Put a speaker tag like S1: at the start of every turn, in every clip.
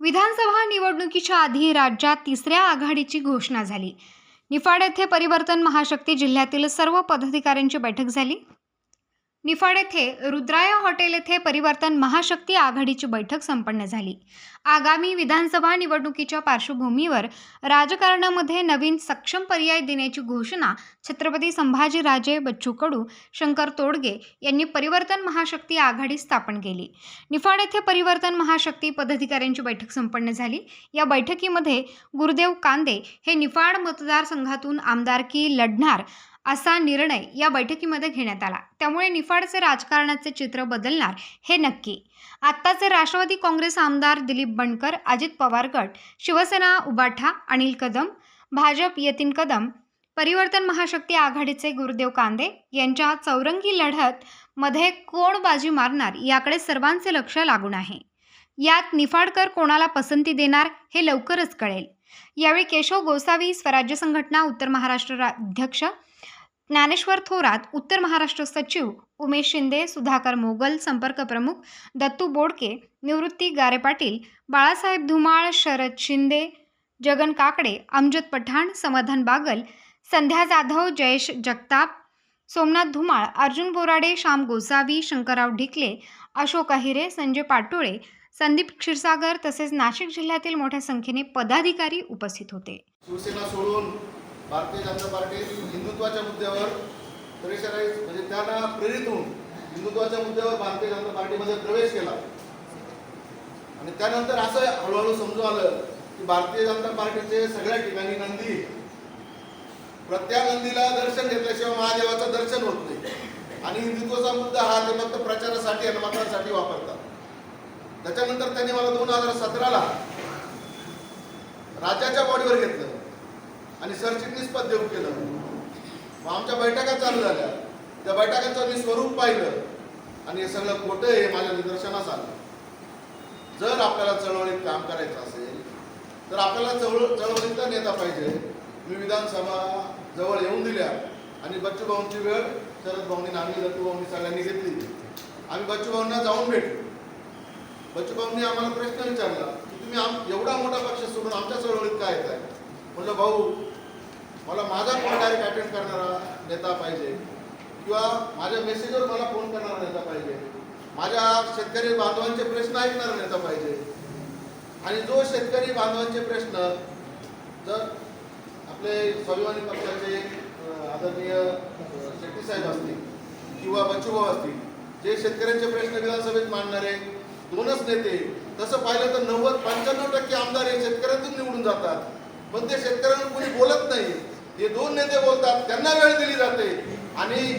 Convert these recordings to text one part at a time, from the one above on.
S1: विधानसभा निवडणुकीच्या आधी राज्यात तिसऱ्या आघाडीची घोषणा झाली. निफाड येथे परिवर्तन महाशक्ती जिल्ह्यातील सर्व पदाधिकाऱ्यांची बैठक झाली. निफाड येथे रुद्राय हॉटेल येथे परिवर्तन महाशक्ती आघाडीची बैठक संपन्न झाली. आगामी विधानसभा निवडणुकीच्या पार्श्वभूमीवर राजकारणामध्ये नवीन सक्षम पर्याय देण्याची घोषणा छत्रपती संभाजीराजे बच्चू कडू शंकर तोडगे यांनी परिवर्तन महाशक्ती आघाडी स्थापन केली. निफाड येथे परिवर्तन महाशक्ती पदाधिकाऱ्यांची बैठक संपन्न झाली. या बैठकीमध्ये गुरुदेव कांदे हे निफाड मतदारसंघातून आमदारकी लढणार असा निर्णय या बैठकीमध्ये घेण्यात आला. त्यामुळे निफाडचे राजकारणाचे चित्र बदलणार हे नक्की. आत्ताचे राष्ट्रवादी काँग्रेस आमदार दिलीप बनकर अजित पवार गट शिवसेना उबाठा अनिल कदम भाजप यतीन कदम परिवर्तन महाशक्ती आघाडीचे गुरुदेव कांदे यांच्या चौरंगी लढत मध्ये कोण बाजी मारणार याकडे सर्वांचे लक्ष लागून आहे. यात निफाडकर कोणाला पसंती देणार हे लवकरच कळेल. यावेळी केशव गोसावी स्वराज्य संघटना उत्तर महाराष्ट्र रा- अध्यक्ष ज्ञानेश्वर थोरात उत्तर महाराष्ट्र सचिव उमेश शिंदे सुधाकर मोगल संपर्क प्रमुख दत्तू बोडके निवृत्ती गारे पाटील बाळासाहेब धुमाळ शरद शिंदे जगन काकडे अमजद पठाण समाधान बागल संध्या जाधव जयेश जगताप सोमनाथ धुमाळ अर्जुन बोराडे श्याम गोसावी शंकरराव ढिकले अशोक अहिरे संजय पाटोळे संदीप क्षीरसागर तसेच नाशिक जिल्ह्यातील मोठ्या संख्येने पदाधिकारी उपस्थित होते.
S2: शिवसेना सोडून भारतीय जनता पार्टी हिंदुत्वाच्या मुद्द्यावर प्रेशराईज म्हणजे त्यांना प्रेरित होऊन हिंदुत्वाच्या मुद्द्यावर भारतीय जनता पार्टीमध्ये प्रवेश केला. आणि त्यानंतर असं हळूहळू समजू आलं की भारतीय जनता पार्टीचे सगळ्या ठिकाणी नंदी प्रत्येक नंदीला दर्शन घेतल्याशिवाय महादेवाचं दर्शन होत नाही. आणि हिंदुत्वाचा मुद्दा हा ते फक्त प्रचारासाठी आणि मतांसाठी वापरतात. त्याच्यानंतर त्यांनी मला दोन हजार सतराला राज्याच्या बॉडीवर घेतलं. आणि सरचिटणीस पद देऊ केलं. मग आमच्या बैठका चालू झाल्या. त्या बैठकांचं मी स्वरूप पाहिलं. आणि हे सगळं खोटं आहे माझ्या निदर्शनास आलं. जर आपल्याला चळवळीत काम करायचं असेल तर आपल्याला चळवळ चळवळीतला नेता पाहिजे. मी विधानसभा जवळ येऊन दिल्या. आणि बच्चू भाऊंची वेळ शरद भाऊंनी आम्ही दत्तू भाऊंनी सगळ्यांनी घेतली. आम्ही बच्चू भाऊंना जाऊन भेटलो. बच्चू भाऊंनी आम्हाला प्रश्न विचारला की तुम्ही आम एवढा मोठा पक्ष सोडून आमच्या चळवळीत काय येत आहे म्हटलं भाऊ मला माझा फोन डायरेक्ट अटेंड करणारा नेता पाहिजे. किंवा माझ्या मेसेजवर मला फोन करणारा नेता पाहिजे. माझ्या शेतकरी बांधवांचे प्रश्न ऐकणारा नेता पाहिजे. आणि जो शेतकरी बांधवांचे प्रश्न जर आपले स्वाभिमानी पक्षाचे आदरणीय शेट्टीसाहेब असतील किंवा बच्चूभाऊ असतील जे शेतकऱ्यांचे प्रश्न विधानसभेत मांडणारे दोनच नेते तसं पाहिलं तर नव्वद पंच्याण्णव टक्के आमदार हे शेतकऱ्यांतून निवडून जातात. पण ते शेतकऱ्यांना कोणी बोलत नाही. हे दोन नेते बोलतात त्यांना वेळ दिली जाते. आणि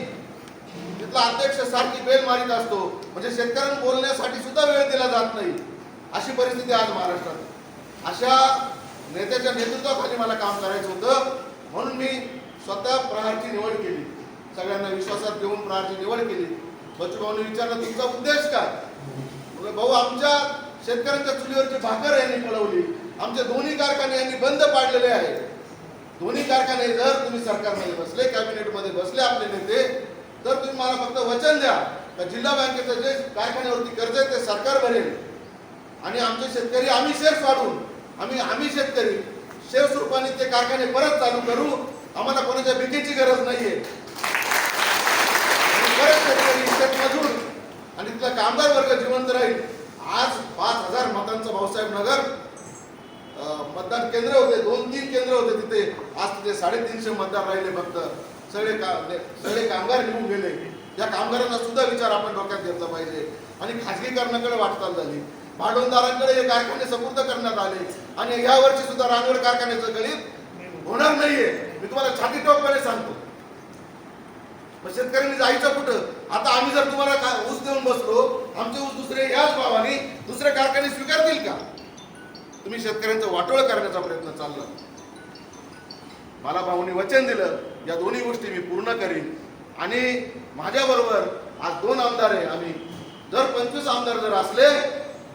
S2: तिथला अध्यक्ष सारखी बेल मारित असतो. म्हणजे शेतकऱ्यांना बोलण्यासाठी सुद्धा वेळ दिला जात नाही. अशी परिस्थिती आज महाराष्ट्रात. अशा नेत्याच्या नेतृत्वाखाली मला काम करायचं होतं. म्हणून मी स्वतः प्रहारची निवड केली. सगळ्यांना विश्वासात घेऊन प्रहारची निवड केली. बच्चूभाऊने विचारलं तुमचा उद्देश काय? भाऊ आमच्या शेतकऱ्यांच्या चुलीवरची भाकर यांनी पळवली आमचे दोन्ही कारखाने यांनी बंद पाडलेले आहेत दोन्ही कारखाने जर तुम्ही सरकारमध्ये बसले कॅबिनेटमध्ये बसले आपले नेते तर तुम्ही मला फक्त वचन द्या का जिल्हा बँकेचं जे कारखान्यावरती कर्ज आहे ते सरकार भरेल. आणि आमचे शेतकरी आम्ही शेअर्स वाढून आम्ही आम्ही शेतकरी शेअर्स रूपाने ते कारखाने परत चालू करू. आम्हाला कोणाच्या भीतीची गरज नाहीये. आणि परत शेतकरी शेतमजूर आणि तिथला कामगार वर्ग जिवंत राहील. आज पाच हजार मतांचं भाऊसाहेब नगर मतदान केंद्र होते दोन तीन केंद्र होते तिथे. आज तिथे साडेतीनशे मतदार राहिले फक्त. सगळे का म्हणजे सगळे कामगार निघून गेले. या कामगारांना सुद्धा विचार आपण डोक्यात घेतला पाहिजे. आणि खाजगीकरणाकडे वाटचाल झाली. भांडवलदारांकडे हे कारखाने सपूर्द करण्यात आले. आणि या वर्षी सुद्धा रांगड कारखान्याचं गणित होणार नाहीये. मी तुम्हाला छाती टोकपणे सांगतो. मग शेतकऱ्यांनी जायचं कुठं? आता आम्ही जर तुम्हाला ऊस देऊन बसलो आमचे ऊस दुसरे याच भावाने दुसरे कारखाने स्वीकारतील का? तुम्ही शेतकऱ्यांचं वाटोळ करण्याचा प्रयत्न चालला. मला भाऊनी वचन दिलं या दोन्ही गोष्टी मी पूर्ण करीन. आणि माझ्याबरोबर आज दोन आमदार आहे आम्ही. जर पंचवीस आमदार जर असले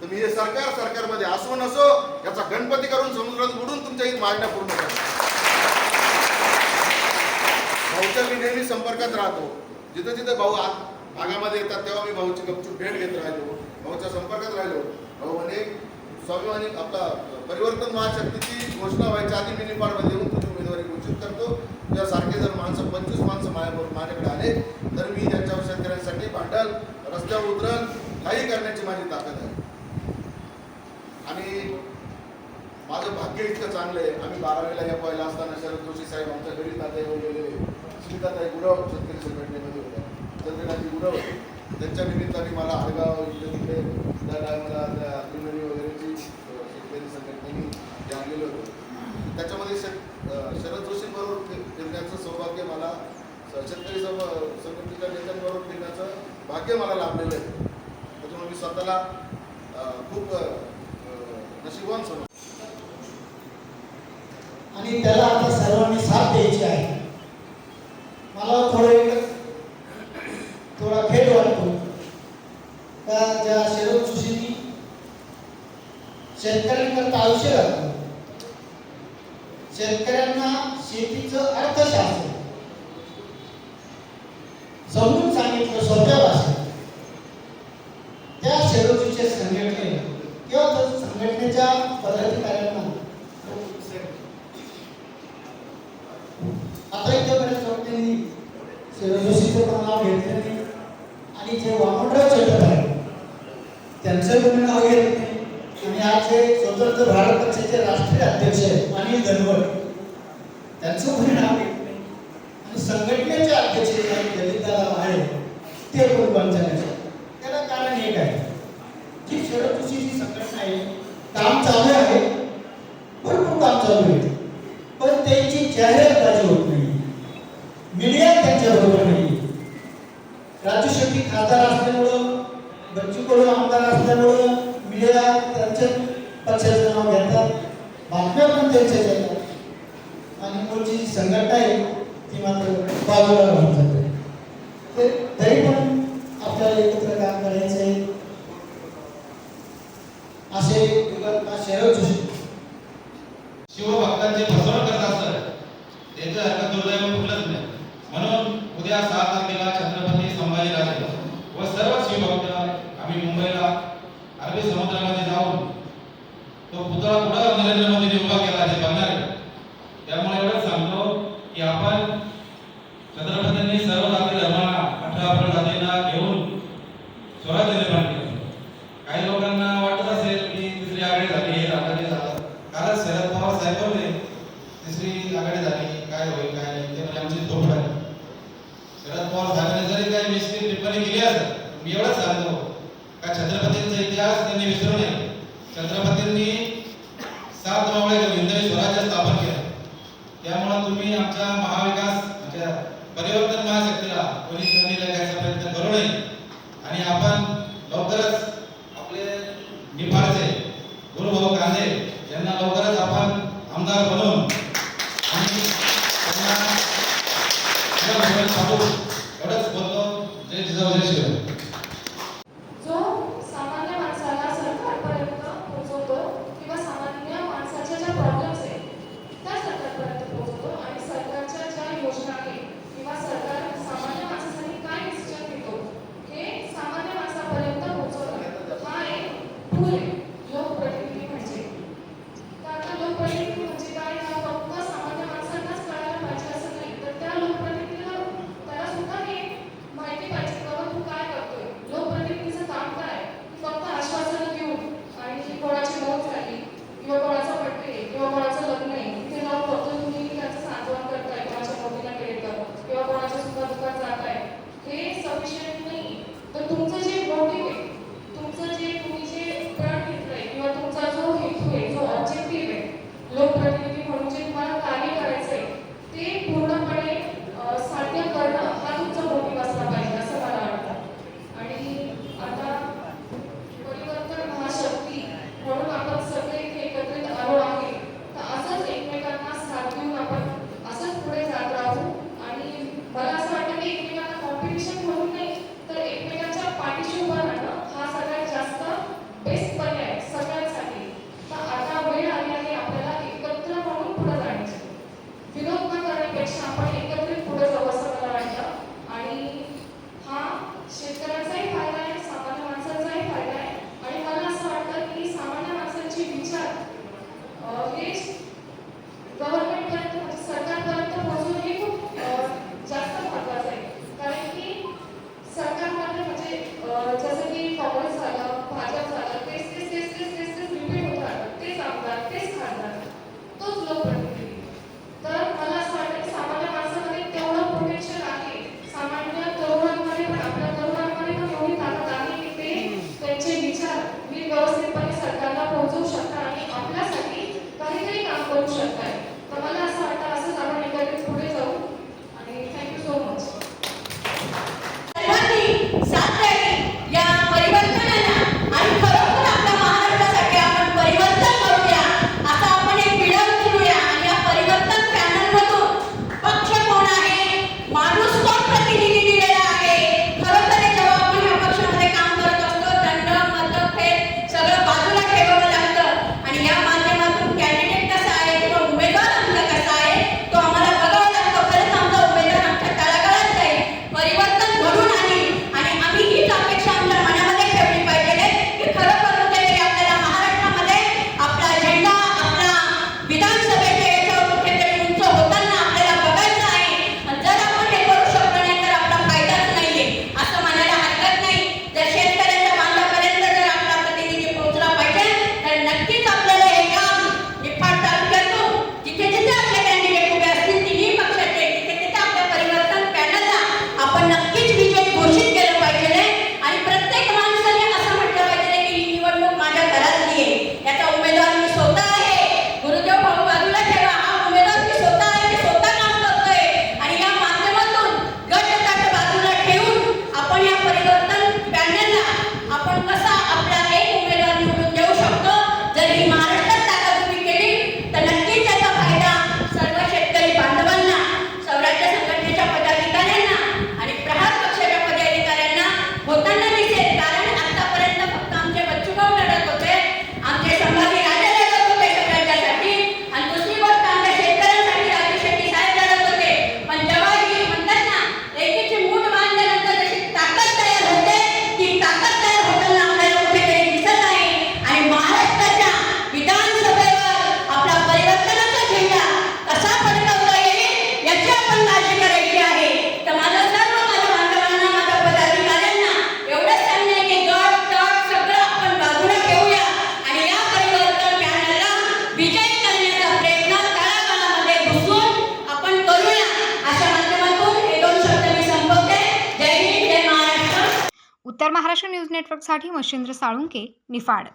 S2: तर मी हे सरकार सरकारमध्ये असो नसो याचा गणपती करून समुद्रात बुडून तुमच्या ही मागण्या पूर्ण भाऊच्या मी नेहमी संपर्कात राहतो. जिथं जिथं भाऊ भागामध्ये येतात तेव्हा मी भाऊची गपचूप भेट घेत राहिलो. भाऊच्या संपर्कात राहिलो. भाऊ म्हणे स्वाभिमानी आपला परिवर्तन महाशक्तीची घोषणा व्हायच्या आधी मी निपाडमध्ये येऊन तुझी उमेदवारी घोषित करतो. त्यासारखे जर माणसं पंचवीस माणसं माझ्याबरोबर माझ्याकडे आले तर मी त्यांच्यावर शेतकऱ्यांसाठी भांडल रस्त्यावर उतरल काही करण्याची माझी ताकद आहे. आणि माझं भाग्य इतकं चांगलं आहे. आम्ही बारावीला या पहिला असताना शरद जोशी साहेब आमच्या घरी तात्या येऊन गेलेले स्मिताताई गुरव शेतकरी संघटनेमध्ये होत्या. चंद्रनाथी गुरव त्यांच्या निमित्ताने मला आडगाव इकडे तिकडे त्या टायमाला त्या त्रिवेणी वगैरेची शेतकरी संघटनेने जाणलेलं होतं. त्याच्यामध्ये शेत शरद जोशींबरोबर फि- फिरण्याचं सौभाग्य मला शेतकरी सम संघटनेच्या नेत्यांबरोबर फिरण्याचं भाग्य मला लाभलेलं आहे. त्याच्यामुळे मी स्वतःला खूप अं, नशीबवान समजतो.
S3: आणि त्याला आता सर्वांनी साथ द्यायची आहे मला थोडं एक थोडा खेळ वाटतो का ज्या शरद जोशींनी शेतकऱ्यांकरता आयुष्य घातलं शेतकऱ्यांना शेतीचं अर्थशास्त्र समजून सांगितलं सोप्या भाषेत. त्या शेडोजीचे संघटने किंवा त्या संघटनेच्या पदाधिकाऱ्यांना आता इथपर्यंत त्यांनी जोशीचं पण नाव घेतलं नाही. आणि जे वामनराव चटक आहे त्यांचं पण नाव घेत नाही. आणि आज जे स्वतंत्र भारत पक्षाचे राष्ट्रीय अध्यक्ष आहेत अनिल धनवड त्यांचं पण नाव संघटनेचे अध्यक्ष जे आहेत आहे ते पण पंचायत त्याला कारण एक आहे की शरद जोशीची संघटना आहे. काम चालू आहे. भरपूर काम चालू आहे. पण त्यांची जाहिरातबाजी होत नाही. मीडिया त्यांच्या बरोबर नाही. राजू शेट्टी खासदार असल्यामुळं बच्चू कडू आमदार असल्यामुळं मीडिया त्यांच्या पक्षाचं नाव घेतात. बातम्या पण त्यांच्या आणि मूळची जी संघटना आहे. ती मात्र बाजूला राहून जाते. ते तरी पण आपल्याला एकत्र काम करायचं आहे. असे युगात शरद जोशी
S4: शिवभक्तांची फसवणूक करत असतात. त्याचं हरकत दुर्दैव कुठलंच नाही. म्हणून उद्या सहा तारखेला छत्रपती संभाजीराजे व सर्व शिवभक्त आम्ही मुंबईला अरबी समुद्रामध्ये जाऊन तो पुतळा कुठं नरेंद्र मोदीने उभा केला हे बघणार आहे त्यामुळे एवढंच सांगतो की आपण छत्रपतींनी सर्व जाती धर्मांना अठरा अठरा जातींना घेऊन स्वराज्य निर्माण केलं काही लोकांना वाटत असेल की तिसरी आघाडी झाली हे झालं ते झालं कालच शरद पवार साहेब बोलले तिसरी आघाडी झाली काय होईल काय नाही ते म्हणजे आमची झोप आहे शरद पवार साहेबांनी जरी काही मिश्किल टिप्पणी केली असेल मी एवढंच सांगतो का छत्रपतींचा इतिहास त्यांनी विसरू नये छत्रपतींनी सात मावळे हिंदवी स्वराज्य स्थापन केलं त्यामुळे तुम्ही आमच्या महाविकास म्हणजे परिवर्तन महाशक्तीला कोणी कमी लागायचा प्रयत्न करू नये. आणि आपण लवकरच
S5: तर
S1: महाराष्ट्र न्यूज नेटवर्कसाठी मच्छिंद्र साळुंके निफाड.